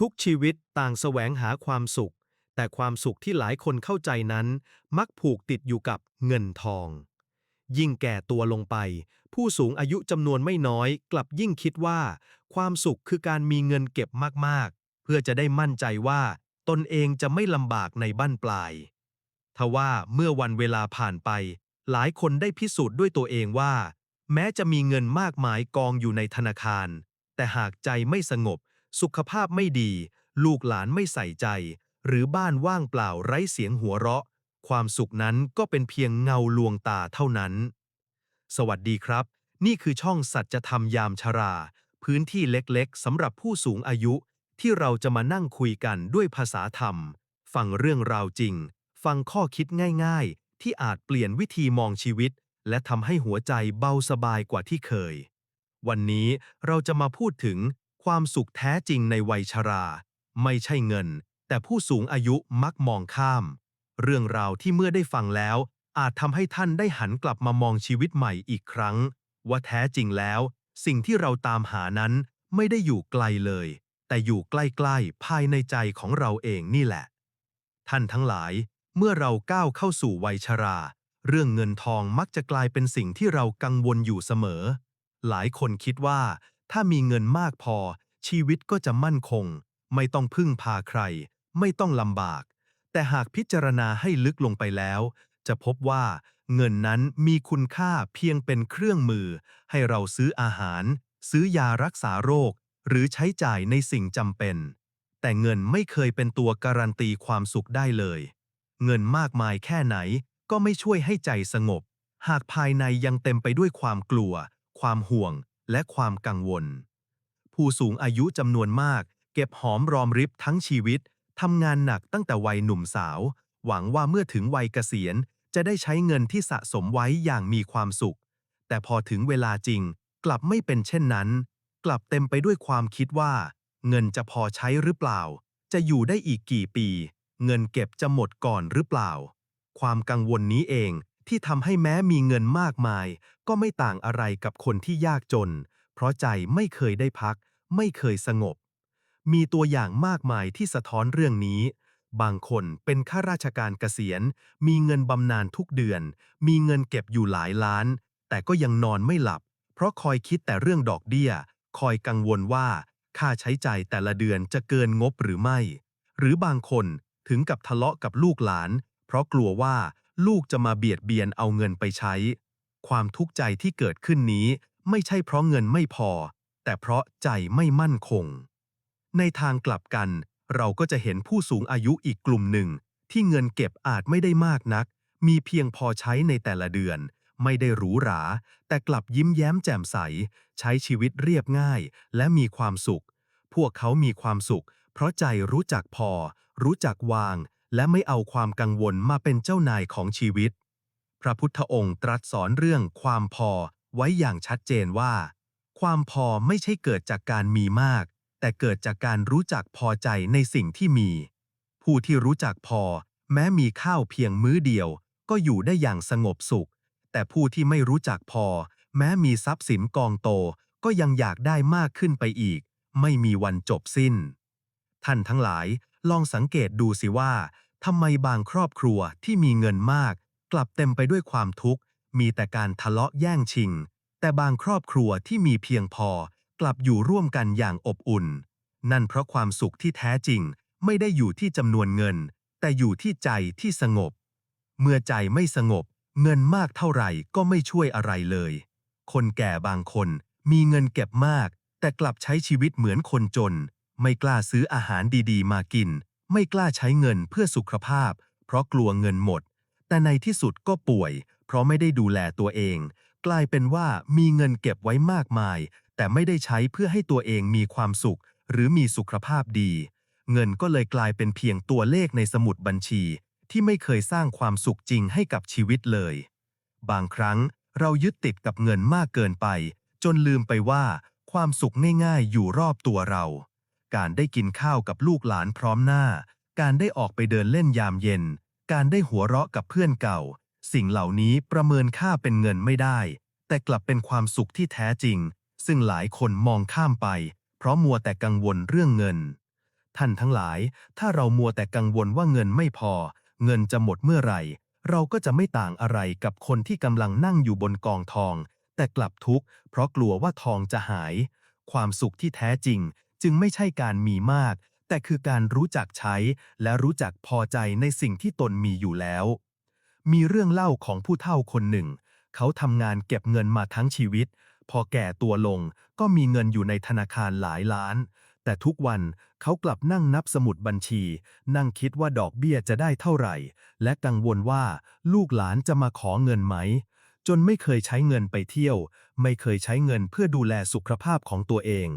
ทุกชีวิตต่างแสวงหาความสุข แต่ความสุขที่หลายคนเข้าใจนั้น มักผูกติดอยู่กับเงินทอง ยิ่งแก่ตัวลงไป ผู้สูงอายุจำนวนไม่น้อย กลับยิ่งคิดว่า ความสุขคือการมีเงินเก็บมากๆ เพื่อจะได้มั่นใจว่า ตนเองจะไม่ลำบากในบั้นปลายทว่าเมื่อวันเวลาผ่านไป หลายคนได้พิสูจน์ด้วยตัวเองว่า แม้จะมีเงินมากมายกองอยู่ในธนาคาร แต่หากใจไม่สงบ สุขภาพไม่ดี ลูกหลานไม่ใส่ใจ หรือบ้านว่างเปล่าไร้เสียงหัวเราะ ความสุขนั้นก็เป็นเพียงเงาลวงตาเท่านั้น สวัสดีครับ นี่คือช่องสัจธรรมยามชรา พื้นที่เล็กๆสำหรับผู้สูงอายุ ที่เราจะมานั่งคุยกันด้วยภาษาธรรม ฟังเรื่องราวจริง ฟังข้อคิดง่ายๆ ที่อาจเปลี่ยนวิธีมองชีวิต และทำให้หัวใจเบาสบายกว่าที่เคย วันนี้เราจะมาพูดถึง ความสุขแท้จริงในวัยชรา ไม่ใช่เงิน แต่ผู้สูงอายุมักมองข้าม เรื่องราวที่เมื่อได้ฟังแล้ว อาจทำให้ท่านได้หันกลับมามองชีวิตใหม่อีกครั้ง ว่าแท้จริงแล้ว สิ่งที่เราตามหานั้นไม่ได้อยู่ไกลเลย แต่อยู่ใกล้ๆ ภายในใจของเราเองนี่แหละ ท่านทั้งหลาย เมื่อเราก้าวเข้าสู่วัยชรา เรื่องเงินทองมักจะกลายเป็นสิ่งที่เรากังวลอยู่เสมอ หลายคนคิดว่า ถ้ามีเงินมากพอ ชีวิตก็จะมั่นคง ไม่ต้องพึ่งพาใคร ไม่ต้องลำบาก แต่หากพิจารณาให้ลึกลงไปแล้ว จะพบว่าเงินนั้นมีคุณค่าเพียงเป็นเครื่องมือ ให้เราซื้ออาหาร ซื้อยารักษาโรค หรือใช้จ่ายในสิ่งจำเป็น แต่เงินไม่เคยเป็นตัวการันตีความสุขได้เลย เงินมากมายแค่ไหนก็ไม่ช่วยให้ใจสงบ หากภายในยังเต็มไปด้วยความกลัว ความห่วง และความกังวล ผู้สูงอายุจำนวนมาก เก็บหอมรอมริบทั้งชีวิตทำงานหนักตั้งแต่วัยหนุ่มสาว หวังว่าเมื่อถึงวัยเกษียณ จะได้ใช้เงินที่สะสมไว้อย่างมีความสุข แต่พอถึงเวลาจริง กลับไม่เป็นเช่นนั้น กลับเต็มไปด้วยความคิดว่า เงินจะพอใช้หรือเปล่า จะอยู่ได้อีกกี่ปี เงินเก็บจะหมดก่อนหรือเปล่า ความกังวลนี้เอง ที่ทำให้แม้มีเงินมากมาย ก็ไม่ต่างอะไรกับคนที่ยากจน เพราะใจไม่เคยได้พัก ไม่เคยสงบ มีตัวอย่างมากมายที่สะท้อนเรื่องนี้ บางคนเป็นข้าราชการเกษียณ มีเงินบำนาญทุกเดือน มีเงินเก็บอยู่หลายล้าน แต่ก็ยังนอนไม่หลับ เพราะคอยคิดแต่เรื่องดอกเบี้ย คอยกังวลว่า ค่าใช้จ่ายแต่ละเดือนจะเกินงบหรือไม่ หรือบางคนถึงกับทะเลาะกับลูกหลาน เพราะกลัวว่า ลูกจะมาเบียดเบียนเอาเงินไปใช้ ความทุกข์ใจที่เกิดขึ้นนี้ไม่ใช่เพราะเงินไม่พอ แต่เพราะใจไม่มั่นคง ในทางกลับกัน เราก็จะเห็นผู้สูงอายุอีกกลุ่มหนึ่ง ที่เงินเก็บอาจไม่ได้มากนัก มีเพียงพอใช้ในแต่ละเดือน ไม่ได้หรูหรา แต่กลับยิ้มแย้มแจ่มใส ใช้ชีวิตเรียบง่าย และมีความสุข พวกเขามีความสุข เพราะใจรู้จักพอ รู้จักวาง และไม่เอาความกังวลมาเป็นเจ้านายของชีวิต พระพุทธองค์ตรัสสอนเรื่องความพอไว้อย่างชัดเจนว่า ความพอไม่ใช่เกิดจากการมีมาก แต่เกิดจากการรู้จักพอใจในสิ่งที่มี ผู้ที่รู้จักพอ แม้มีข้าวเพียงมื้อเดียว ก็อยู่ได้อย่างสงบสุข แต่ผู้ที่ไม่รู้จักพอ แม้มีทรัพย์สินกองโตก็ยังอยากได้มากขึ้นไปอีก ไม่มีวันจบสิ้น ท่านทั้งหลาย ลองสังเกตดูสิว่าทำไมบางครอบครัวที่มีเงินมาก กลับเต็มไปด้วยความทุกข์ มีแต่การทะเลาะแย่งชิง แต่บางครอบครัวที่มีเพียงพอ กลับอยู่ร่วมกันอย่างอบอุ่น นั่นเพราะความสุขที่แท้จริง ไม่ได้อยู่ที่จำนวนเงิน แต่อยู่ที่ใจที่สงบ เมื่อใจไม่สงบ เงินมากเท่าไหร่ก็ไม่ช่วยอะไรเลย คนแก่บางคนมีเงินเก็บมาก แต่กลับใช้ชีวิตเหมือนคนจน ไม่กล้าซื้ออาหารดีๆ มากิน ไม่กล้าใช้เงินเพื่อสุขภาพ เพราะกลัวเงินหมด แต่ในที่สุดก็ป่วย เพราะไม่ได้ดูแลตัวเอง กลายเป็นว่ามีเงินเก็บไว้มากมาย แต่ไม่ได้ใช้เพื่อให้ตัวเองมีความสุข หรือมีสุขภาพดี เงินก็เลยกลายเป็นเพียงตัวเลขในสมุดบัญชี ที่ไม่เคยสร้างความสุขจริงให้กับชีวิตเลย บางครั้งเรายึดติดกับเงินมากเกินไป จนลืมไปว่า ความสุขง่ายๆอยู่รอบตัวเรา การได้กินข้าวกับลูกหลานพร้อมหน้า การได้ออกไปเดินเล่นยามเย็น การได้หัวเราะกับเพื่อนเก่า สิ่งเหล่านี้ประเมินค่าเป็นเงินไม่ได้ แต่กลับเป็นความสุขที่แท้จริง ซึ่งหลายคนมองข้ามไป เพราะมัวแต่กังวลเรื่องเงิน ท่านทั้งหลาย ถ้าเรามัวแต่กังวลว่าเงินไม่พอ เงินจะหมดเมื่อไหร่ เราก็จะไม่ต่างอะไรกับคนที่กำลังนั่งอยู่บนกองทอง แต่กลับทุกข์เพราะกลัวว่าทองจะหาย ความสุขที่แท้จริง จึงไม่ใช่การมีมาก แต่คือการรู้จักใช้และรู้จักพอใจในสิ่งที่ตนมีอยู่แล้ว มีเรื่องเล่าของผู้เฒ่าคนหนึ่ง เขาทำงานเก็บเงินมาทั้งชีวิต พอแก่ตัวลงก็มีเงินอยู่ในธนาคารหลายล้าน แต่ทุกวันเขากลับนั่งนับสมุดบัญชี นั่งคิดว่าดอกเบี้ยจะได้เท่าไหร่ และกังวลว่าลูกหลานจะมาขอเงินไหมจนไม่เคยใช้เงินไปเที่ยว ไม่เคยใช้เงินเพื่อดูแลสุขภาพของตัวเอง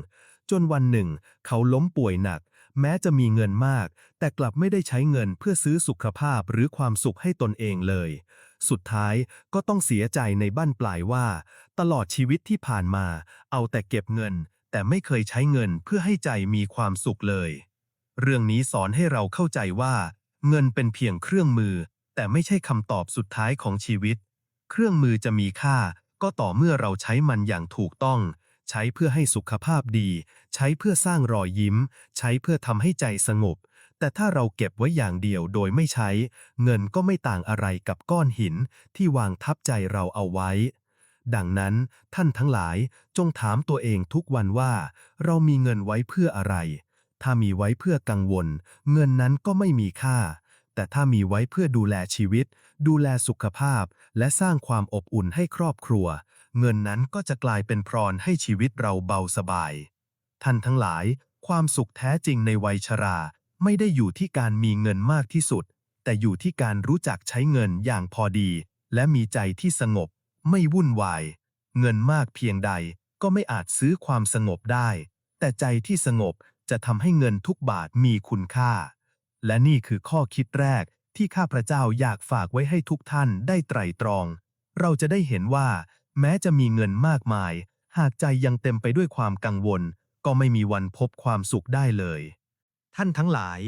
จนวันหนึ่ง เขาล้มป่วยหนัก แม้จะมีเงินมาก แต่กลับไม่ได้ใช้เงินเพื่อซื้อสุขภาพหรือความสุขให้ตนเองเลย สุดท้ายก็ต้องเสียใจในบ้านปลายว่า ตลอดชีวิตที่ผ่านมา เอาแต่เก็บเงิน แต่ไม่เคยใช้เงินเพื่อให้ใจมีความสุขเลย เรื่องนี้สอนให้เราเข้าใจว่า เงินเป็นเพียงเครื่องมือ แต่ไม่ใช่คำตอบสุดท้ายของชีวิต เครื่องมือจะมีค่าก็ต่อเมื่อเราใช้มันอย่างถูกต้อง ใช้เพื่อให้สุขภาพดี ใช้เพื่อสร้างรอยยิ้ม ใช้เพื่อทำให้ใจสงบ แต่ถ้าเราเก็บไว้อย่างเดียวโดยไม่ใช้ เงินก็ไม่ต่างอะไรกับก้อนหินที่วางทับใจเราเอาไว้ ดังนั้นท่านทั้งหลายจงถามตัวเองทุกวันว่า เรามีเงินไว้เพื่ออะไร ถ้ามีไว้เพื่อกังวล เงินนั้นก็ไม่มีค่าแต่ถ้ามีไว้เพื่อดูแลชีวิต ดูแลสุขภาพ และสร้างความอบอุ่นให้ครอบครัว เงินนั้นก็จะกลายเป็นพรอให้ชีวิตเราเบาสบาย ท่านทั้งหลาย ความสุขแท้จริงในวัยชรา ไม่ได้อยู่ที่การมีเงินมากที่สุด แต่อยู่ที่การรู้จักใช้เงินอย่างพอดี และมีใจที่สงบ ไม่วุ่นวาย เงินมากเพียงใดก็ไม่อาจซื้อความสงบได้ แต่ใจที่สงบจะทำให้เงินทุกบาทมีคุณค่า และนี่คือข้อคิดแรกที่ข้าพระเจ้าอยากฝากไว้ให้ทุกท่านได้ไตร่ตรอง เราจะได้เห็นว่า แม้จะมีเงินมากมาย หากใจยังเต็มไปด้วยความกังวล ก็ไม่มีวันพบความสุขได้เลย ท่านทั้งหลาย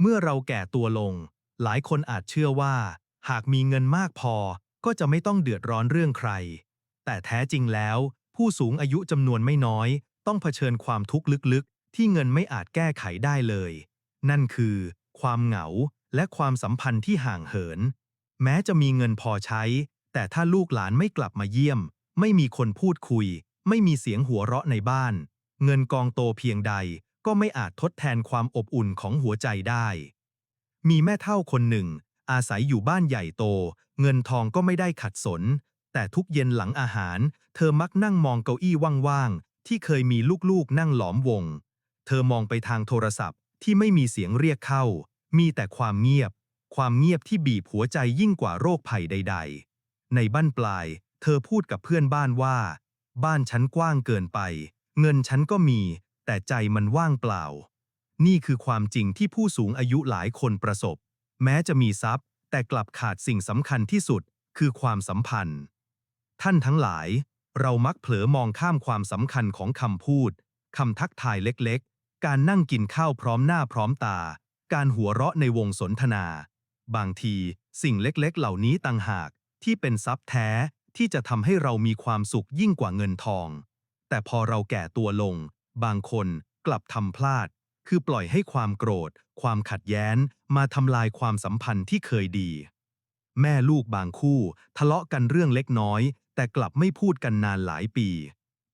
เมื่อเราแก่ตัวลง หลายคนอาจเชื่อว่า หากมีเงินมากพอ ก็จะไม่ต้องเดือดร้อนเรื่องใคร แต่แท้จริงแล้ว ผู้สูงอายุจำนวนไม่น้อย ต้องเผชิญความทุกข์ลึกๆ ที่เงินไม่อาจแก้ไขได้เลย นั่นคือ ความเหงาและความสัมพันธ์ที่ห่างเหิน แม้จะมีเงินพอใช้ แต่ถ้าลูกหลานไม่กลับมาเยี่ยม ไม่มีคนพูดคุย ไม่มีเสียงหัวเราะในบ้าน เงินกองโตเพียงใดก็ไม่อาจทดแทนความอบอุ่นของหัวใจได้ มีแม่เฒ่าคนหนึ่ง อาศัยอยู่บ้านใหญ่โต เงินทองก็ไม่ได้ขัดสน แต่ทุกเย็นหลังอาหาร เธอมักนั่งมองเก้าอี้ว่างๆ ที่เคยมีลูกๆนั่งหลอมวง เธอมองไปทางโทรศัพท์ที่ไม่มีเสียงเรียกเข้า มีแต่ความเงียบ ความเงียบที่บีบหัวใจยิ่งกว่าโรคภัยใด ๆ ในบ้านปลาย เธอพูดกับเพื่อนบ้านว่า บ้านฉันกว้างเกินไป เงินฉันก็มี แต่ใจมันว่างเปล่า นี่คือความจริงที่ผู้สูงอายุหลายคนประสบ แม้จะมีทรัพย์ แต่กลับขาดสิ่งสำคัญที่สุด คือความสัมพันธ์ ท่านทั้งหลาย เรามักเผลอมองข้ามความสำคัญของคำพูดคำทักทายเล็กๆ การนั่งกินข้าวพร้อมหน้าพร้อมตา การหัวเราะในวงสนทนา บางทีสิ่งเล็กๆ เหล่านี้ต่างหาก ที่เป็นทรัพย์แท้ที่จะทำให้เรามีความสุขยิ่งกว่าเงินทอง แต่พอเราแก่ตัวลง บางคนกลับทำพลาด คือปล่อยให้ความโกรธ ความขัดแย้งมาทำลายความสัมพันธ์ที่เคยดี แม่ลูกบางคู่ ทะเลาะกันเรื่องเล็กน้อย แต่กลับไม่พูดกันนานหลายปี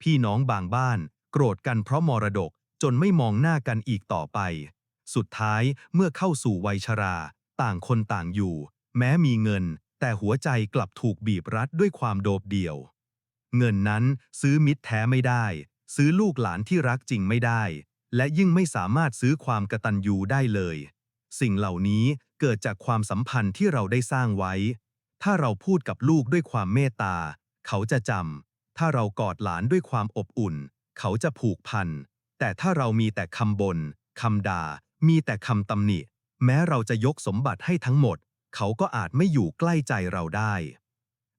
พี่น้องบางบ้าน โกรธกันเพราะมรดกจนไม่มองหน้ากันอีกต่อไป สุดท้ายเมื่อเข้าสู่วัยชรา ต่างคนต่างอยู่ แม้มีเงิน แต่หัวใจกลับถูกบีบรัดด้วยความโดดเดี่ยว เงินนั้นซื้อมิตรแท้ไม่ได้ ซื้อลูกหลานที่รักจริงไม่ได้ และยิ่งไม่สามารถซื้อความกตัญญูได้เลย สิ่งเหล่านี้เกิดจากความสัมพันธ์ที่เราได้สร้างไว้ ถ้าเราพูดกับลูกด้วยความเมตตา เขาจะจำถ้าเรากอดหลานด้วยความอบอุ่น เขาจะผูกพัน แต่ถ้าเรามีแต่คำบน่นคำด่า มีแต่คำตำหนิ แม้เราจะยกสมบัติให้ทั้งหมด เขาก็อาจไม่อยู่ใกล้ใจเราได้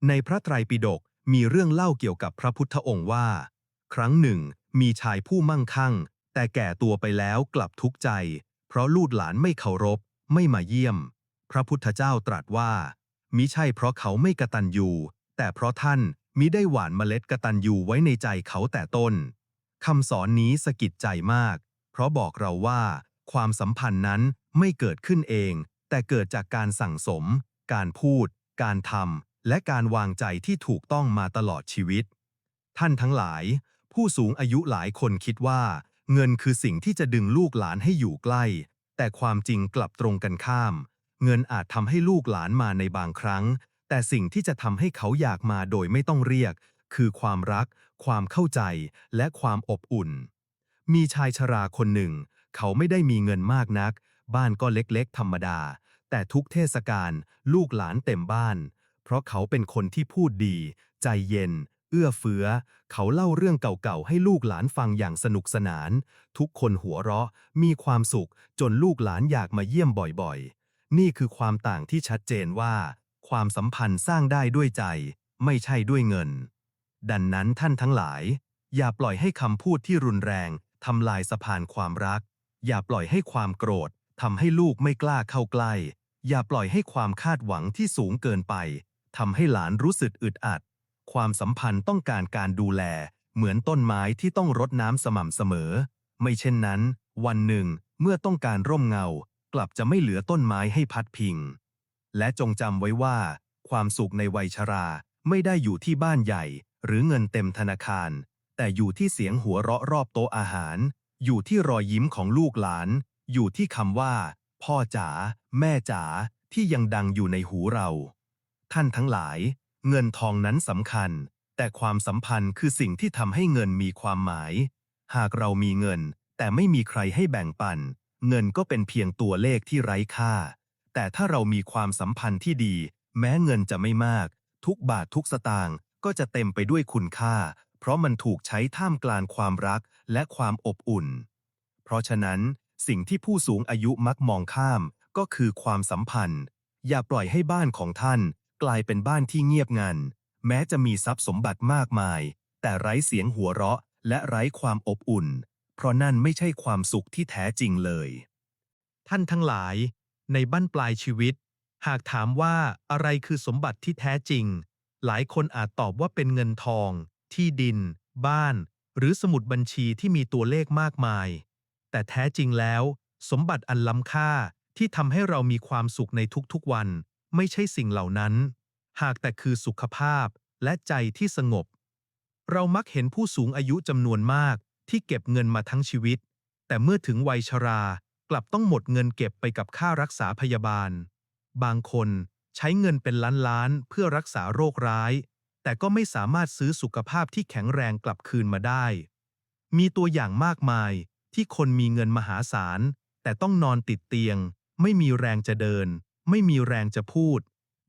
ในพระไตรปิฎกมีเรื่องเล่าเกี่ยวกับพระพุทธองค์ว่า ครั้งหนึ่ง มีชายผู้มั่งคั่ง แต่แก่ตัวไปแล้วกลับทุกข์ใจ เพราะลูกหลานไม่เคารพ ไม่มาเยี่ยม พระพุทธเจ้าตรัสว่า มิใช่เพราะเขาไม่กตัญญูแต่เพราะท่านมิได้หวานเมล็ดกตัญญูไว้ในใจเขาแต่ต้นคำสอนนี้สะกิดใจมาก เพราะบอกเราว่า ความสัมพันธ์นั้นไม่เกิดขึ้นเอง แต่เกิดจากการสั่งสม การพูด การทำ และการวางใจที่ถูกต้องมาตลอดชีวิต ท่านทั้งหลาย ผู้สูงอายุหลายคนคิดว่า เงินคือสิ่งที่จะดึงลูกหลานให้อยู่ใกล้ แต่ความจริงกลับตรงกันข้าม เงินอาจทำให้ลูกหลานมาในบางครั้ง แต่สิ่งที่จะทำให้เขาอยากมาโดยไม่ต้องเรียก คือความรัก ความเข้าใจ และความอบอุ่น มีชายชราคนหนึ่ง เขาไม่ได้มีเงินมากนัก บ้านก็เล็กๆ ธรรมดา แต่ทุกเทศกาลลูกหลานเต็มบ้าน เพราะเขาเป็นคนที่พูดดี ใจเย็น เอื้อเฟื้อ เขาเล่าเรื่องเก่าๆ ให้ลูกหลานฟังอย่างสนุกสนาน ทุกคนหัวเราะ มีความสุข จนลูกหลานอยากมาเยี่ยมบ่อยๆ นี่คือความต่างที่ชัดเจนว่า ความสัมพันธ์สร้างได้ด้วยใจ ไม่ใช่ด้วยเงิน ดังนั้นท่านทั้งหลาย อย่าปล่อยให้คำพูดที่รุนแรงทำลายสะพานความรัก อย่าปล่อยให้ความโกรธ ทำให้ลูกไม่กล้าเข้าใกล้ อย่าปล่อยให้ความคาดหวังที่สูงเกินไปทำให้หลานรู้สึกอึดอัด ความสัมพันธ์ต้องการการดูแล เหมือนต้นไม้ที่ต้องรดน้ำสม่ำเสมอ ไม่เช่นนั้น วันหนึ่ง เมื่อต้องการร่มเงา กลับจะไม่เหลือต้นไม้ให้พัดพิง และจงจำไว้ว่า ความสุขในวัยชราไม่ได้อยู่ที่บ้านใหญ่ หรือเงินเต็มธนาคาร แต่อยู่ที่เสียงหัวเราะรอบโต๊ะอาหาร อยู่ที่รอยยิ้มของลูกหลาน อยู่ที่คำว่า พ่อจ๋าแม่จ๋าที่ยังดังอยู่ในหูเรา ท่านทั้งหลาย เงินทองนั้นสำคัญ แต่ความสัมพันธ์คือสิ่งที่ทำให้เงินมีความหมาย หากเรามีเงิน แต่ไม่มีใครให้แบ่งปัน เงินก็เป็นเพียงตัวเลขที่ไร้ค่า แต่ถ้าเรามีความสัมพันธ์ที่ดี แม้เงินจะไม่มาก ทุกบาททุกสตางค์ก็จะเต็มไปด้วยคุณค่า เพราะมันถูกใช้ท่ามกลางความรักและความอบอุ่น เพราะฉะนั้น สิ่งที่ผู้สูงอายุมักมองข้ามก็คือความสัมพันธ์ อย่าปล่อยให้บ้านของท่าน กลายเป็นบ้านที่เงียบงัน แม้จะมีทรัพย์สมบัติมากมาย แต่ไร้เสียงหัวเราะ และไร้ความอบอุ่น เพราะนั่นไม่ใช่ความสุขที่แท้จริงเลย ท่านทั้งหลาย ในบั้นปลายชีวิต หากถามว่าอะไรคือสมบัติที่แท้จริง หลายคนอาจตอบว่าเป็นเงินทอง ที่ดิน บ้าน หรือสมุดบัญชีที่มีตัวเลขมากมาย แต่แท้จริงแล้ว สมบัติอันล้ำค่าที่ทำให้เรามีความสุขในทุกๆวัน ไม่ใช่สิ่งเหล่านั้น หากแต่คือสุขภาพและใจที่สงบ เรามักเห็นผู้สูงอายุจำนวนมากที่เก็บเงินมาทั้งชีวิต แต่เมื่อถึงวัยชรากลับต้องหมดเงินเก็บไปกับค่ารักษาพยาบาล บางคนใช้เงินเป็นล้านๆเพื่อรักษาโรคร้าย แต่ก็ไม่สามารถซื้อสุขภาพที่แข็งแรงกลับคืนมาได้ มีตัวอย่างมากมาย ที่คนมีเงินมหาศาล แต่ต้องนอนติดเตียง ไม่มีแรงจะเดิน ไม่มีแรงจะพูด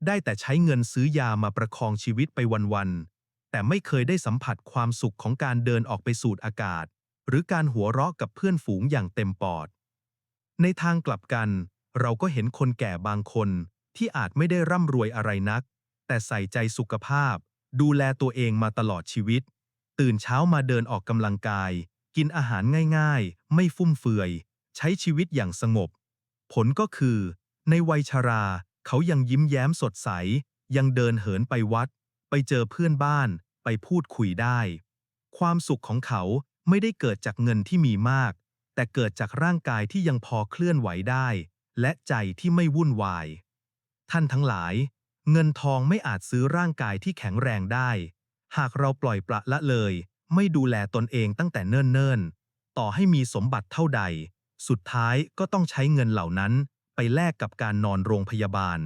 ได้แต่ใช้เงินซื้อยามาประคองชีวิตไปวันๆแต่ไม่เคยได้สัมผัสความสุขของการเดินออกไปสูดอากาศ หรือการหัวเราะกับเพื่อนฝูงอย่างเต็มปอด ในทางกลับกัน เราก็เห็นคนแก่บางคนที่อาจไม่ได้ร่ำรวยอะไรนัก แต่ใส่ใจสุขภาพ ดูแลตัวเองมาตลอดชีวิต ตื่นเช้ามาเดินออกกำลังกาย กินอาหารง่ายๆ ไม่ฟุ่มเฟือย ใช้ชีวิตอย่างสงบ ผลก็คือ ในวัยชรา เขายังยิ้มแย้มสดใส ยังเดินเหินไปวัด ไปเจอเพื่อนบ้าน ไปพูดคุยได้ ความสุขของเขาไม่ได้เกิดจากเงินที่มีมาก แต่เกิดจากร่างกายที่ยังพอเคลื่อนไหวได้ และใจที่ไม่วุ่นวาย ท่านทั้งหลาย เงินทองไม่อาจซื้อร่างกายที่แข็งแรงได้ หากเราปล่อยปละละเลย ไม่ดูแลตนเองตั้งแต่เนิ่นๆ ต่อให้มีสมบัติเท่าใด สุดท้ายก็ต้องใช้เงินเหล่านั้น ไปแลกกับการนอนโรงพยาบาล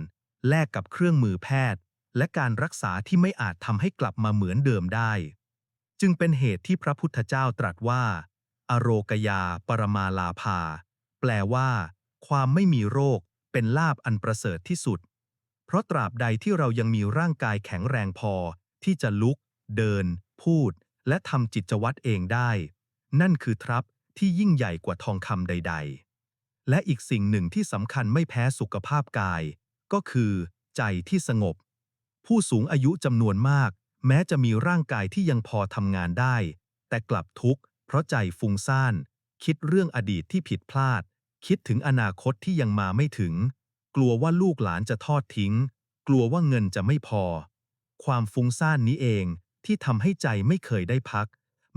แลกกับเครื่องมือแพทย์ และการรักษาที่ไม่อาจทำให้กลับมาเหมือนเดิมได้ จึงเป็นเหตุที่พระพุทธเจ้าตรัสว่า อโรกยาปรมาลาภา แปลว่า ความไม่มีโรคเป็นลาบอันประเสริฐที่สุด เพราะตราบใดที่เรายังมีร่างกายแข็งแรงพอ ที่จะลุก เดิน พูด และทำจิตวัตรเองได้ นั่นคือทรัพย์ที่ยิ่งใหญ่กว่าทองคำใด ๆ และอีกสิ่งหนึ่งที่สำคัญไม่แพ้สุขภาพกาย ก็คือ ใจที่สงบ ผู้สูงอายุจำนวนมาก แม้จะมีร่างกายที่ยังพอทำงานได้ แต่กลับทุกข์ เพราะใจฟุ้งซ่าน คิดเรื่องอดีตที่ผิดพลาด คิดถึงอนาคตที่ยังมาไม่ถึง กลัวว่าลูกหลานจะทอดทิ้ง กลัวว่าเงินจะไม่พอ ความฟุ้งซ่านนี้เอง ที่ทำให้ใจไม่เคยได้พัก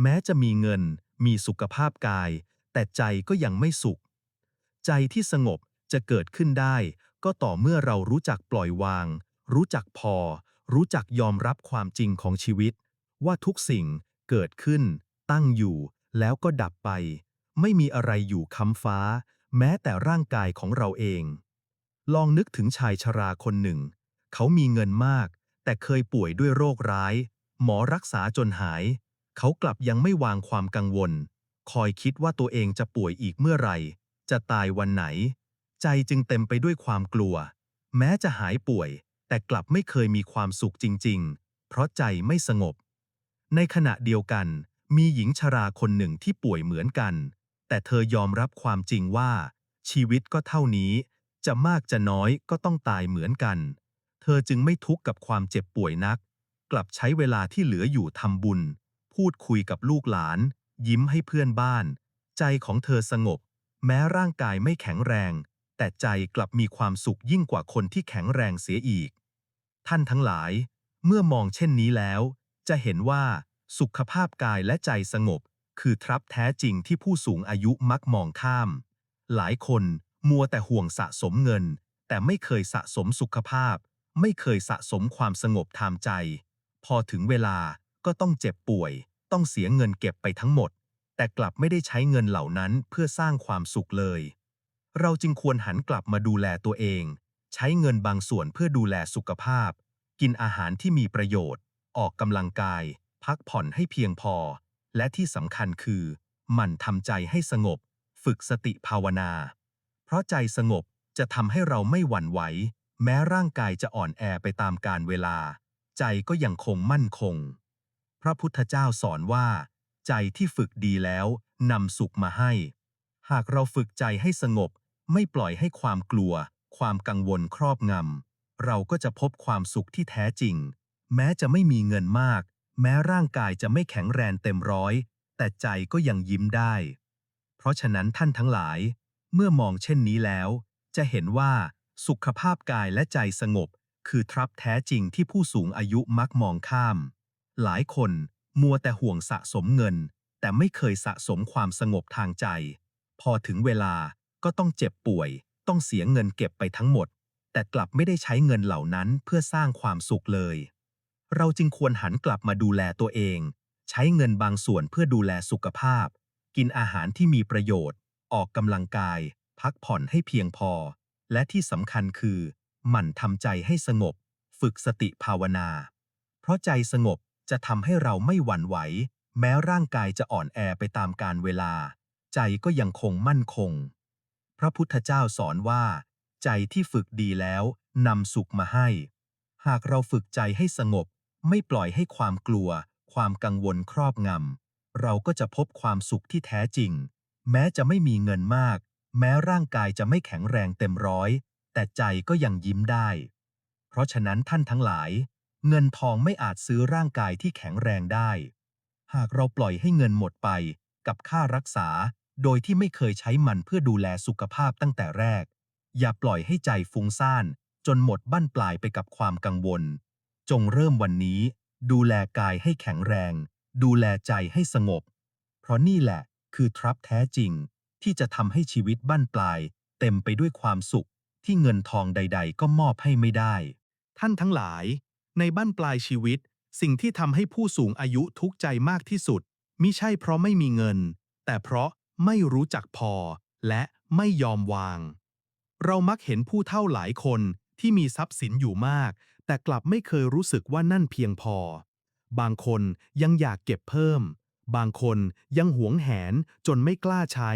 แม้จะมีเงิน มีสุขภาพกาย แต่ใจก็ยังไม่สุข ใจที่สงบจะเกิดขึ้นได้ ก็ต่อเมื่อเรารู้จักปล่อยวาง รู้จักพอ รู้จักยอมรับความจริงของชีวิต ว่าทุกสิ่งเกิดขึ้น ตั้งอยู่ แล้วก็ดับไป ไม่มีอะไรอยู่ค้ำฟ้า แม้แต่ร่างกายของเราเอง ลองนึกถึงชายชราคนหนึ่ง เขามีเงินมาก แต่เคยป่วยด้วยโรคร้าย หมอรักษาจนหาย เขากลับยังไม่วางความกังวล คอยคิดว่าตัวเองจะป่วยอีกเมื่อไหร่ จะตายวันไหน ใจจึงเต็มไปด้วยความกลัว แม้จะหายป่วย แต่กลับไม่เคยมีความสุขจริง ๆ เพราะใจไม่สงบ ในขณะเดียวกัน มีหญิงชราคนหนึ่งที่ป่วยเหมือนกัน แต่เธอยอมรับความจริงว่า ชีวิตก็เท่านี้ จะมากจะน้อยก็ต้องตายเหมือนกัน เธอจึงไม่ทุกข์กับความเจ็บป่วยนัก กลับใช้เวลาที่เหลืออยู่ทำบุญ พูดคุยกับลูกหลาน ยิ้มให้เพื่อนบ้าน ใจของเธอสงบ แม้ร่างกายไม่แข็งแรง แต่ใจกลับมีความสุขยิ่งกว่าคนที่แข็งแรงเสียอีก ท่านทั้งหลาย เมื่อมองเช่นนี้แล้ว จะเห็นว่า สุขภาพกายและใจสงบ คือทรัพย์แท้จริงที่ผู้สูงอายุมักมองข้าม หลายคนมัวแต่ห่วงสะสมเงิน แต่ไม่เคยสะสมสุขภาพ ไม่เคยสะสมความสงบทางใจ พอถึงเวลาก็ต้องเจ็บป่วย ต้องเสียเงินเก็บไปทั้งหมด แต่กลับไม่ได้ใช้เงินเหล่านั้นเพื่อสร้างความสุขเลย เราจึงควรหันกลับมาดูแลตัวเอง ใช้เงินบางส่วนเพื่อดูแลสุขภาพ กินอาหารที่มีประโยชน์ ออกกำลังกาย พักผ่อนให้เพียงพอ และที่สำคัญคือหมั่นทำใจให้สงบ ฝึกสติภาวนา เพราะใจสงบจะทำให้เราไม่หวั่นไหว แม้ร่างกายจะอ่อนแอไปตามกาลเวลา ใจก็ยังคงมั่นคง พระพุทธเจ้าสอนว่า ใจที่ฝึกดีแล้วนำสุขมาให้ หากเราฝึกใจให้สงบ ไม่ปล่อยให้ความกลัว ความกังวลครอบงำ เราก็จะพบความสุขที่แท้จริง แม้จะไม่มีเงินมาก แม้ร่างกายจะไม่แข็งแรงเต็มร้อย แต่ใจก็ยังยิ้มได้ เพราะฉะนั้นท่านทั้งหลาย เมื่อมองเช่นนี้แล้ว จะเห็นว่าสุขภาพกายและใจสงบ คือทรัพย์แท้จริงที่ผู้สูงอายุมักมองข้าม หลายคนมัวแต่ห่วงสะสมเงิน แต่ไม่เคยสะสมความสงบทางใจ พอถึงเวลาก็ต้องเจ็บป่วย ต้องเสียเงินเก็บไปทั้งหมด แต่กลับไม่ได้ใช้เงินเหล่านั้นเพื่อสร้างความสุขเลย เราจึงควรหันกลับมาดูแลตัวเอง ใช้เงินบางส่วนเพื่อดูแลสุขภาพ กินอาหารที่มีประโยชน์ ออกกำลังกาย พักผ่อนให้เพียงพอ และที่สำคัญคือ หมั่นทำใจให้สงบ ฝึกสติภาวนา เพราะใจสงบจะทำให้เราไม่หวั่นไหว แม้ร่างกายจะอ่อนแอไปตามกาลเวลา ใจก็ยังคงมั่นคง พระพุทธเจ้าสอนว่า ใจที่ฝึกดีแล้วนำสุขมาให้ หากเราฝึกใจให้สงบ ไม่ปล่อยให้ความกลัว ความกังวลครอบงำเราก็จะพบความสุขที่แท้จริง แม้จะไม่มีเงินมาก แม้ร่างกายจะไม่แข็งแรงเต็มร้อย แต่ใจก็ยังยิ้มได้ เพราะฉะนั้นท่านทั้งหลาย เงินทองไม่อาจซื้อร่างกายที่แข็งแรงได้ หากเราปล่อยให้เงินหมดไปกับค่ารักษา โดยที่ไม่เคยใช้มันเพื่อดูแลสุขภาพตั้งแต่แรก อย่าปล่อยให้ใจฟุ้งซ่าน จนหมดบั้นปลายไปกับความกังวล จงเริ่มวันนี้ ดูแลกายให้แข็งแรง ดูแลใจให้สงบ เพราะนี่แหละคือทรัพย์แท้จริง ที่จะทำให้ชีวิตบั้นปลาย เต็มไปด้วยความสุข ที่เงินทองใด ๆ ก็มอบให้ไม่ได้ ท่านทั้งหลาย ในบั้นปลายชีวิต สิ่งที่ทำให้ผู้สูงอายุทุกข์ใจมากที่สุดมิใช่เพราะไม่มีเงิน แต่เพราะไม่รู้จักพอ และไม่ยอมวาง เรามักเห็นผู้เฒ่าหลายคนที่มีทรัพย์สินอยู่มาก แต่กลับไม่เคยรู้สึกว่านั่นเพียงพอ บางคนยังอยากเก็บเพิ่ม บางคนยังหวงแหนจนไม่กล้าใช้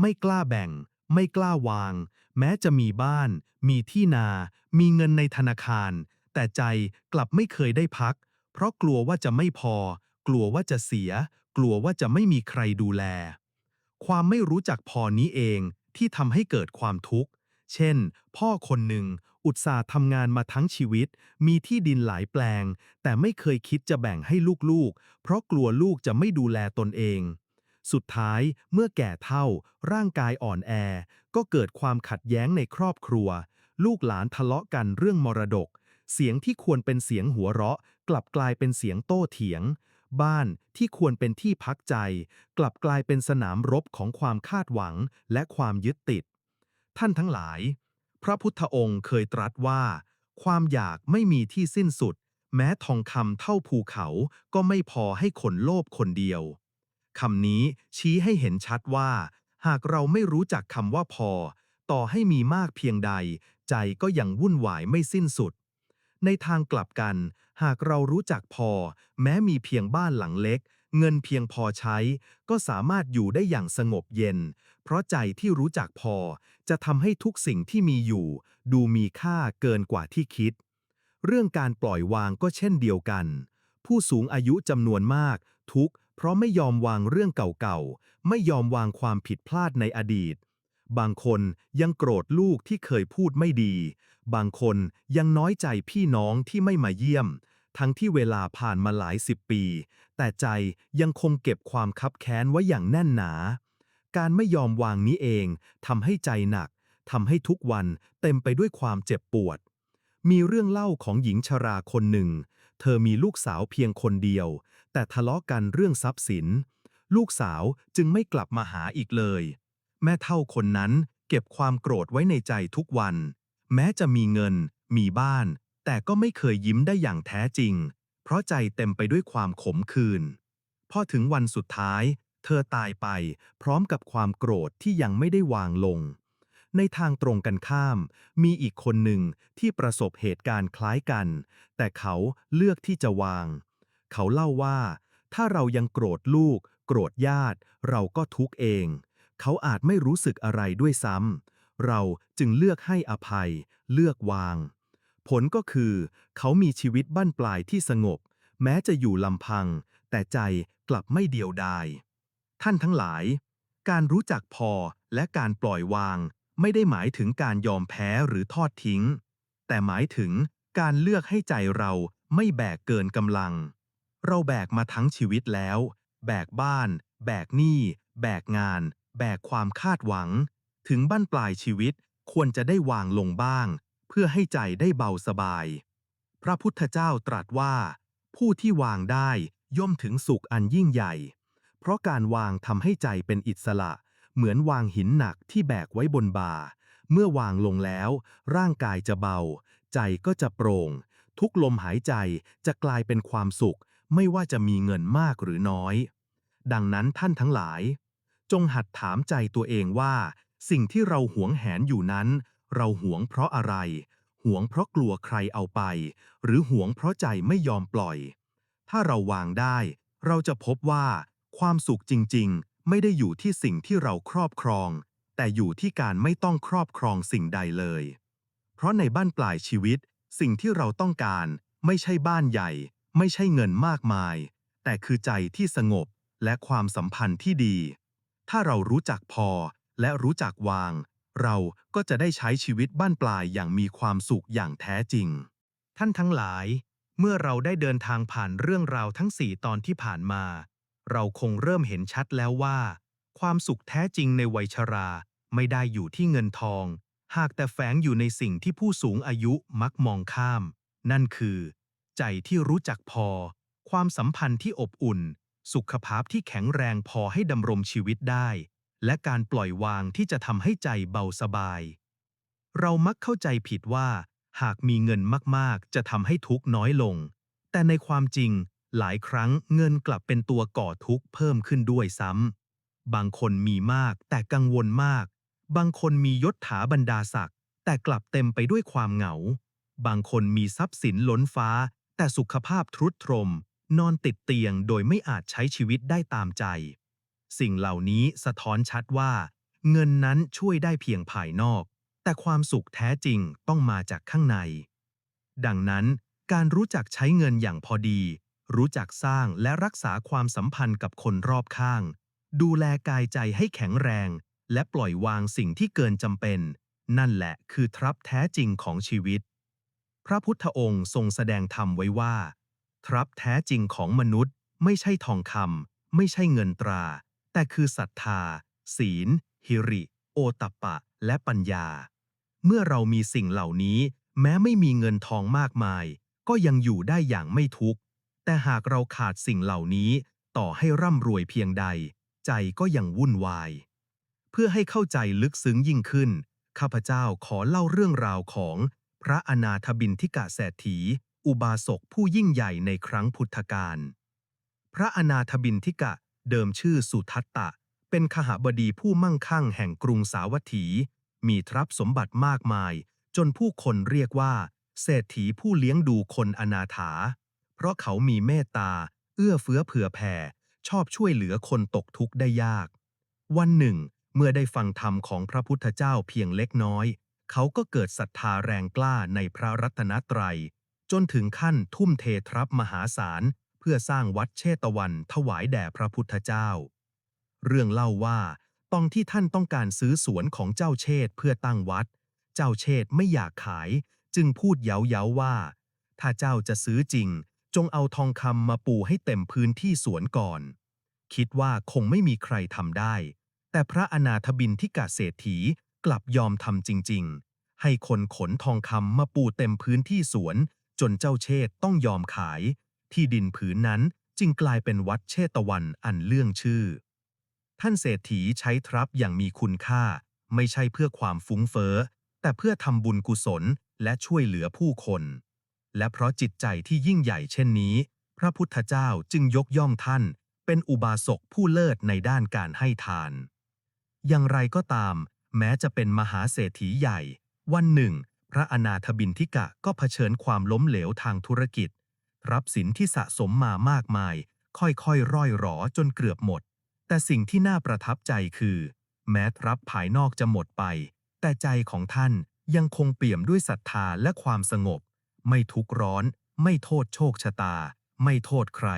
ไม่กล้าแบ่ง ไม่กล้าวาง แม้จะมีบ้าน มีที่นา มีเงินในธนาคาร แต่ใจกลับไม่เคยได้พัก เพราะกลัวว่าจะไม่พอ กลัวว่าจะเสีย กลัวว่าจะไม่มีใครดูแล ความไม่รู้จักพอนี้เองที่ทำให้เกิดความทุกข์ เช่น พ่อคนหนึ่ง อุตส่าห์ทำงานมาทั้งชีวิต มีที่ดินหลายแปลง แต่ไม่เคยคิดจะแบ่งให้ลูกๆ เพราะกลัวลูกจะไม่ดูแลตนเอง สุดท้ายเมื่อแก่เฒ่า ร่างกายอ่อนแอ ก็เกิดความขัดแย้งในครอบครัว ลูกหลานทะเลาะกันเรื่องมรดก เสียงที่ควรเป็นเสียงหัวเราะ กลับกลายเป็นเสียงโต้เถียง บ้านที่ควรเป็นที่พักใจ กลับกลายเป็นสนามรบของความคาดหวังและความยึดติด ท่านทั้งหลาย พระพุทธองค์เคยตรัสว่า ความอยากไม่มีที่สิ้นสุด แม้ทองคำเท่าภูเขาก็ไม่พอให้คนโลภคนเดียว คำนี้ชี้ให้เห็นชัดว่า หากเราไม่รู้จักคำว่าพอ ต่อให้มีมากเพียงใด ใจก็ยังวุ่นวายไม่สิ้นสุด ในทางกลับกัน หากเรารู้จักพอ แม้มีเพียงบ้านหลังเล็ก เงินเพียงพอใช้ ก็สามารถอยู่ได้อย่างสงบเย็น เพราะใจที่รู้จักพอ จะทำให้ทุกสิ่งที่มีอยู่ ดูมีค่าเกินกว่าที่คิด เรื่องการปล่อยวางก็เช่นเดียวกัน ผู้สูงอายุจำนวนมาก ทุก เพราะไม่ยอมวางเรื่องเก่าๆ ไม่ยอมวางความผิดพลาดในอดีต บางคนยังโกรธลูกที่เคยพูดไม่ดี บางคนยังน้อยใจพี่น้องที่ไม่มาเยี่ยม ทั้งที่เวลาผ่านมาหลายสิบปี แต่ใจยังคงเก็บความคับแค้นไว้อย่างแน่นหนา การไม่ยอมวางนี้เองทำให้ใจหนักทำให้ทุกวันเต็มไปด้วยความเจ็บปวด มีเรื่องเล่าของหญิงชราคนหนึ่ง เธอมีลูกสาวเพียงคนเดียว แต่ทะเลาะกันเรื่องทรัพย์สิน ลูกสาวจึงไม่กลับมาหาอีกเลย แม่เท่าคนนั้นเก็บความโกรธไว้ในใจทุกวัน แม้จะมีเงิน มีบ้าน แต่ก็ไม่เคยยิ้มได้อย่างแท้จริง เพราะใจเต็มไปด้วยความขมขื่นพอถึงวันสุดท้าย เธอตายไปพร้อมกับความโกรธที่ยังไม่ได้วางลง ในทางตรงกันข้าม มีอีกคนหนึ่งที่ประสบเหตุการณ์คล้ายกัน แต่เขาเลือกที่จะวาง เขาเล่าว่า ถ้าเรายังโกรธลูก โกรธญาติ เราก็ทุกข์เอง เขาอาจไม่รู้สึกอะไรด้วยซ้ำเราจึงเลือกให้อภัย เลือกวาง ผลก็คือ เขามีชีวิตบั้นปลายที่สงบ แม้จะอยู่ลำพัง แต่ใจกลับไม่เดียวดาย ท่านทั้งหลาย การรู้จักพอและการปล่อยวาง ไม่ได้หมายถึงการยอมแพ้หรือทอดทิ้ง แต่หมายถึงการเลือกให้ใจเราไม่แบกเกินกำลัง เราแบกมาทั้งชีวิตแล้ว แบกบ้าน แบกหนี้ แบกงาน แบกความคาดหวัง ถึงบั้นปลายชีวิตควรจะได้วางลงบ้าง เพื่อให้ใจได้เบาสบาย พระพุทธเจ้าตรัสว่า ผู้ที่วางได้ย่อมถึงสุขอันยิ่งใหญ่ เพราะการวางทำให้ใจเป็นอิสระ เหมือนวางหินหนักที่แบกไว้บนบ่า เมื่อวางลงแล้ว ร่างกายจะเบา ใจก็จะโปร่ง ทุกลมหายใจจะกลายเป็นความสุข ไม่ว่าจะมีเงินมากหรือน้อย ดังนั้นท่านทั้งหลาย จงหัดถามใจตัวเองว่า สิ่งที่เราหวงแหนอยู่นั้น เราหวงเพราะอะไร หวงเพราะกลัวใครเอาไป หรือหวงเพราะใจไม่ยอมปล่อย ถ้าเราวางได้ เราจะพบว่า ความสุขจริง ๆ ไม่ได้อยู่ที่สิ่งที่เราครอบครอง แต่อยู่ที่การไม่ต้องครอบครองสิ่งใดเลย เพราะในบ้านปลายชีวิต สิ่งที่เราต้องการ ไม่ใช่บ้านใหญ่ ไม่ใช่เงินมากมาย แต่คือใจที่สงบและความสัมพันธ์ที่ดี ถ้าเรารู้จักพอและรู้จักวาง เราก็จะได้ใช้ชีวิตบ้านปลายอย่างมีความสุขอย่างแท้จริง ท่านทั้งหลาย เมื่อเราได้เดินทางผ่านเรื่องราวทั้งสี่ตอนที่ผ่านมา เราคงเริ่มเห็นชัดแล้วว่า ความสุขแท้จริงในวัยชราไม่ได้อยู่ที่เงินทอง หากแต่แฝงอยู่ในสิ่งที่ผู้สูงอายุมักมองข้าม นั่นคือ ใจที่รู้จักพอ ความสัมพันธ์ที่อบอุ่น สุขภาพที่แข็งแรงพอให้ดำรงชีวิตได้ และการปล่อยวางที่จะทำให้ใจเบาสบาย เรามักเข้าใจผิดว่า หากมีเงินมากๆ จะทำให้ทุกข์น้อยลง แต่ในความจริง หลายครั้งเงินกลับเป็นตัวก่อทุกข์เพิ่มขึ้นด้วยซ้ำบางคนมีมากแต่กังวลมาก บางคนมียศถาบรรดาศักดิ์แต่กลับเต็มไปด้วยความเหงา บางคนมีทรัพย์สินล้นฟ้า แต่สุขภาพทรุดโทรม นอนติดเตียงโดยไม่อาจใช้ชีวิตได้ตามใจ สิ่งเหล่านี้สะท้อนชัดว่า เงินนั้นช่วยได้เพียงภายนอก แต่ความสุขแท้จริงต้องมาจากข้างใน ดังนั้น การรู้จักใช้เงินอย่างพอดี รู้จักสร้างและรักษาความสัมพันธ์กับคนรอบข้าง ดูแลกายใจให้แข็งแรง และปล่อยวางสิ่งที่เกินจำเป็น นั่นแหละคือทรัพย์แท้จริงของชีวิต พระพุทธองค์ทรงแสดงธรรมไว้ว่า ทรัพย์แท้จริงของมนุษย์ไม่ใช่ทองคำไม่ใช่เงินตรา แต่คือศรัทธา ศีล หิริ โอตัปปะ และปัญญา เมื่อเรามีสิ่งเหล่านี้ แม้ไม่มีเงินทองมากมาย ก็ยังอยู่ได้อย่างไม่ทุกข์ แต่หากเราขาดสิ่งเหล่านี้ ต่อให้ร่ำรวยเพียงใด ใจก็ยังวุ่นวาย เพื่อให้เข้าใจลึกซึ้งยิ่งขึ้น ข้าพเจ้าขอเล่าเรื่องราวของ พระอนาถบินทิกะเศรษฐี อุบาสกผู้ยิ่งใหญ่ในครั้งพุทธกาล พระอนาถบินทิกะเดิมชื่อสุทัตตะ เป็นขหบดีผู้มั่งคั่งแห่งกรุงสาวัตถี มีทรัพย์สมบัติมากมาย จนผู้คนเรียกว่า เศรษฐีผู้เลี้ยงดูคนอนาถา เพราะเขามีเมตตา เอื้อเฟื้อเผื่อแผ่ ชอบช่วยเหลือคนตกทุกข์ได้ยาก วันหนึ่ง เมื่อได้ฟังธรรมของพระพุทธเจ้าเพียงเล็กน้อย เขาก็เกิดศรัทธาแรงกล้าในพระรัตนตรัย จนถึงขั้นทุ่มเททรัพย์มหาศาล เพื่อสร้างวัดเชตวัน ถวายแด่พระพุทธเจ้า เรื่องเล่าว่า ตอนที่ท่านต้องการซื้อสวนของเจ้าเชษเพื่อตั้งวัด เจ้าเชษไม่อยากขาย จึงพูดเย้าเย้าว่า ถ้าเจ้าจะซื้อจริง จงเอาทองคำมาปูให้เต็มพื้นที่สวนก่อน คิดว่าคงไม่มีใครทำได้ แต่พระอนาถบินทิกาเศรษฐี กลับยอมทำจริง ๆ ให้คนขนทองคำมาปูเต็มพื้นที่สวน จนเจ้าเชษต้องยอมขาย ที่ดินผืนนั้นจึงกลายเป็นวัดเชตวันอันเลื่องชื่อ ท่านเศรษฐีใช้ทรัพย์อย่างมีคุณค่า ไม่ใช่เพื่อความฟุ้งเฟ้อ แต่เพื่อทำบุญกุศลและช่วยเหลือผู้คน และเพราะจิตใจที่ยิ่งใหญ่เช่นนี้ พระพุทธเจ้าจึงยกย่องท่านเป็นอุบาสกผู้เลิศในด้านการให้ทาน อย่างไรก็ตาม แม้จะเป็นมหาเศรษฐีใหญ่ วันหนึ่ง พระอนาถบินทิกะก็เผชิญความล้มเหลวทางธุรกิจ รัพย์สินที่สะสมมามากมาย ค่อยๆ ร่อยหรอจนเกือบหมด แต่สิ่งที่น่าประทับใจคือ แม้รัพย์ภายนอกจะหมดไป แต่ใจของท่านยังคงเปี่ยมด้วยศรัทธาและความสงบ ไม่ทุกข์ร้อน ไม่โทษโชคชะตา ไม่โทษใคร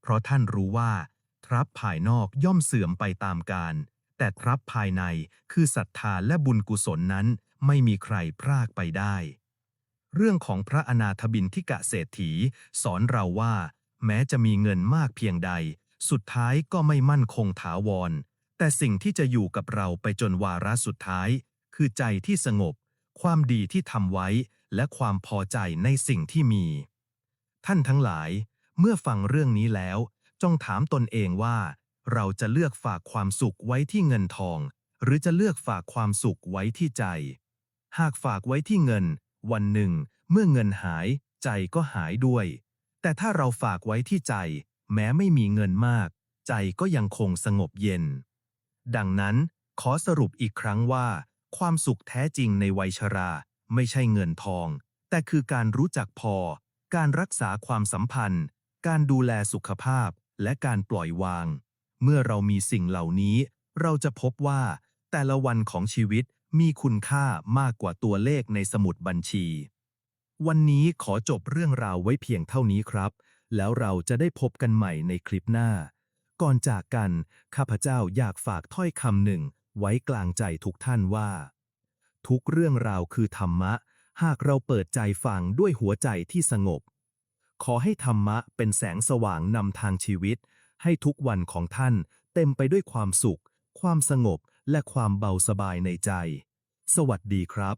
เพราะท่านรู้ว่าทรัพย์ภายนอกย่อมเสื่อมไปตามกาล แต่ทรัพย์ภายในคือศรัทธาและบุญกุศลนั้นไม่มีใครพรากไปได้ เรื่องของพระอนาถบินทิกะเศรษฐี สอนเราว่า แม้จะมีเงินมากเพียงใด สุดท้ายก็ไม่มั่นคงถาวร แต่สิ่งที่จะอยู่กับเราไปจนวาระสุดท้าย คือใจที่สงบ ความดีที่ทำไว้ และความพอใจในสิ่งที่มี ท่านทั้งหลาย เมื่อฟังเรื่องนี้แล้ว จงถามตนเองว่า เราจะเลือกฝากความสุขไว้ที่เงินทอง หรือจะเลือกฝากความสุขไว้ที่ใจ หากฝากไว้ที่เงิน วันหนึ่ง เมื่อเงินหาย ใจก็หายด้วย แต่ถ้าเราฝากไว้ที่ใจ แม้ไม่มีเงินมาก ใจก็ยังคงสงบเย็น ดังนั้น ขอสรุปอีกครั้งว่า ความสุขแท้จริงในวัยชรา ไม่ใช่เงินทอง แต่คือการรู้จักพอ การรักษาความสัมพันธ์ การดูแลสุขภาพ และการปล่อยวาง เมื่อเรามีสิ่งเหล่านี้ เราจะพบว่า แต่ละวันของชีวิตมีคุณค่ามากกว่าตัวเลขในสมุดบัญชี วันนี้ขอจบเรื่องราวไว้เพียงเท่านี้ครับ แล้วเราจะได้พบกันใหม่ในคลิปหน้า ก่อนจากกัน ข้าพเจ้าอยากฝากถ้อยคำหนึ่ง ไว้กลางใจทุกท่านว่า ทุกเรื่องราวคือธรรมะ หากเราเปิดใจฟังด้วยหัวใจที่สงบ ขอให้ธรรมะเป็นแสงสว่างนำทางชีวิต ให้ทุกวันของท่านเต็มไปด้วยความสุข ความสงบ และความเบาสบายในใจ สวัสดีครับ